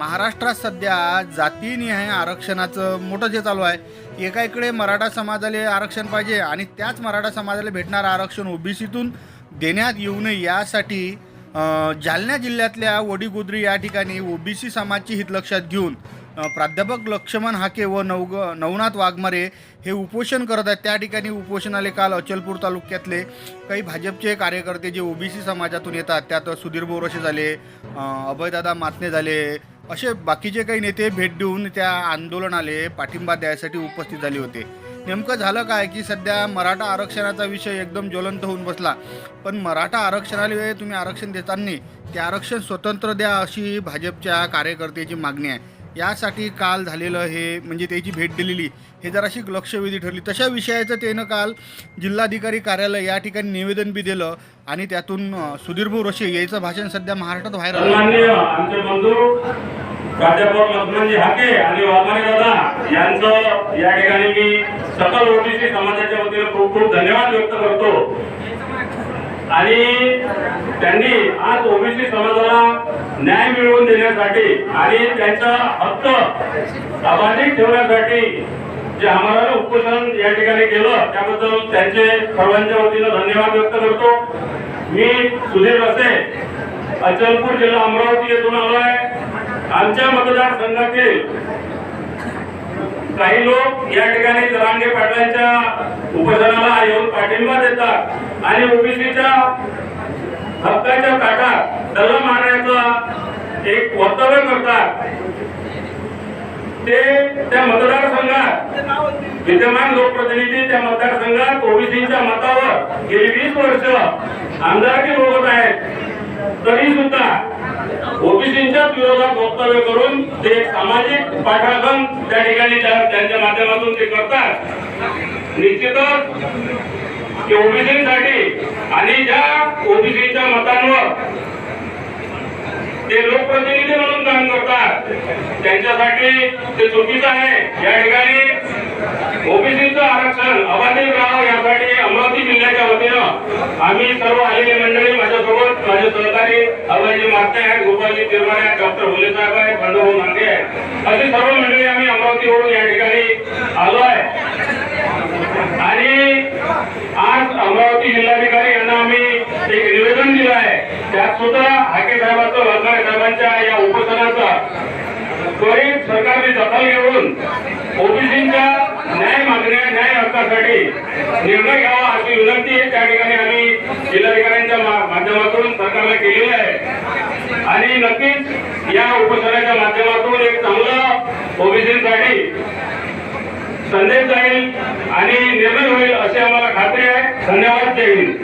महाराष्ट्रात सध्या जातीनिहाय आरक्षणाचं मोठं जे चालू आहे एका इकडे मराठा समाजाला आरक्षण पाहिजे आणि त्याच मराठा समाजाला भेटणारं आरक्षण ओबीसीतून देण्यात येऊ नये यासाठी जालना जिल्ह्यातल्या वडीगुद्री या ठिकाणी ओबीसी समाजची हित लक्षात घेऊन प्राध्यापक लक्ष्मण हाके व नवग नवनाथ वाघमारे हे उपोषण करत आहेत. त्या ठिकाणी उपोषणाले काल अचलपूर तालुक्यातले काही भाजपचे कार्यकर्ते जे ओबीसी समाजातून येतात त्यात सुधीर बोरसे झाले अभयदादा मातने झाले असे बाकीचे काही नेते भेट देऊन त्या आंदोलनाले पाठिंबा द्यायसाठी उपस्थित झाले होते. नेमकं झालं काय की सध्या मराठा आरक्षणाचा विषय एकदम ज्वलंत होऊन बसला. पण मराठा आरक्षणाला तुम्ही आरक्षण देताना ते आरक्षण स्वतंत्र द्या अशी भाजपच्या कार्यकर्त्याची मागणी आहे. यासाठी काल झालेलं हे म्हणजे त्याची भेट दिलेली हे जराशी लक्षवेधी ठरली. तशा विषयाचं त्यानं काल जिल्हाधिकारी कार्यालय या ठिकाणी निवेदन बी दिलं आणि त्यातून सुधीरभाऊ रोशे याचं भाषण सध्या महाराष्ट्रात व्हायरल प्राध्यापक लक्ष्मणजी हाके आणि वाघमारे दादा यांचं या ठिकाणी मी सकल ओबीसी समाजाच्या वतीने खूप खूप धन्यवाद व्यक्त करतो. आणि त्यांनी आज ओबीसी समाजाला न्याय मिळवून देण्यासाठी आणि त्यांचा हक्क अबाधित ठेवण्यासाठी जे आम्हाला उपोषण या ठिकाणी केलं त्याबद्दल त्यांचे सर्वांच्या वतीनं धन्यवाद व्यक्त करतो. मी सुधीर रसे अचलपूर जिल्हा अमरावती येथून आलोय. आमच्या मतदारसंघातील काही लोक या ठिकाणी जरांगे पाटलांच्या उपोषणाला येऊन पाठिंबा देतात आणि ओबीसीच्या हक्काच्या ताटात डल्ला मारण्याचा एक वक्तव्य करतात. ते त्या मतदारसंघात विद्यमान लोकप्रतिनिधी त्या मतदारसंघात ओबीसीच्या मतावर गेली वीस वर्ष आमदारकी भोगत आहेत. तरी सुद्धा ओबीसींच्याच विरोधात वक्तव्य करून ते सामाजिक पाठागण त्या ठिकाणी त्यांच्या माध्यमातून ते करतात. निश्चितच की ओबीसीसाठी आणि ज्या ओबीसीच्या मतांवर ते लोकप्रतिनिधी म्हणून काम करतात त्यांच्यासाठी ते चुकीचं आहे. या ठिकाणी ओबीसीचं आरक्षण अबाधित राहावं यासाठी अमरावती जिल्ह्याच्या वतीनं आम्ही सर्व आलेली मंडळी माझे सहकारी अभयजी मागते आहेत. गोपालजी तिरमाने आहेत. डॉक्टर भोले साहेब आहेत. खंडभाऊ मांगे आहेत. अशी सर्व मंडळी आम्ही अमरावतीवरून या ठिकाणी आलो आहे. आणि आज अमरावती जिल्हाधिकारी यांना आम्ही एक निवेदन दिलं आहे. त्यात सुद्धा हाके साहेबांचं वाघमारे साहेबांच्या या उपोषणाचा त्वरित सरकारने दखल घेऊन ओबीसीच्या न्याय मागण्या न्याय हक्कासाठी निर्णय घ्यावा अशी विनंती त्या ठिकाणी आम्ही जिल्हाधिकाऱ्यांच्या माध्यमातून सरकारला केलेली आहे. आणि नक्कीच या उपचाराच्या माध्यमातून एक चांगलं ओबीसीसाठी संदेश जाईल आणि निर्णय होईल अशी आम्हाला खात्री आहे. धन्यवाद. जय हिंद.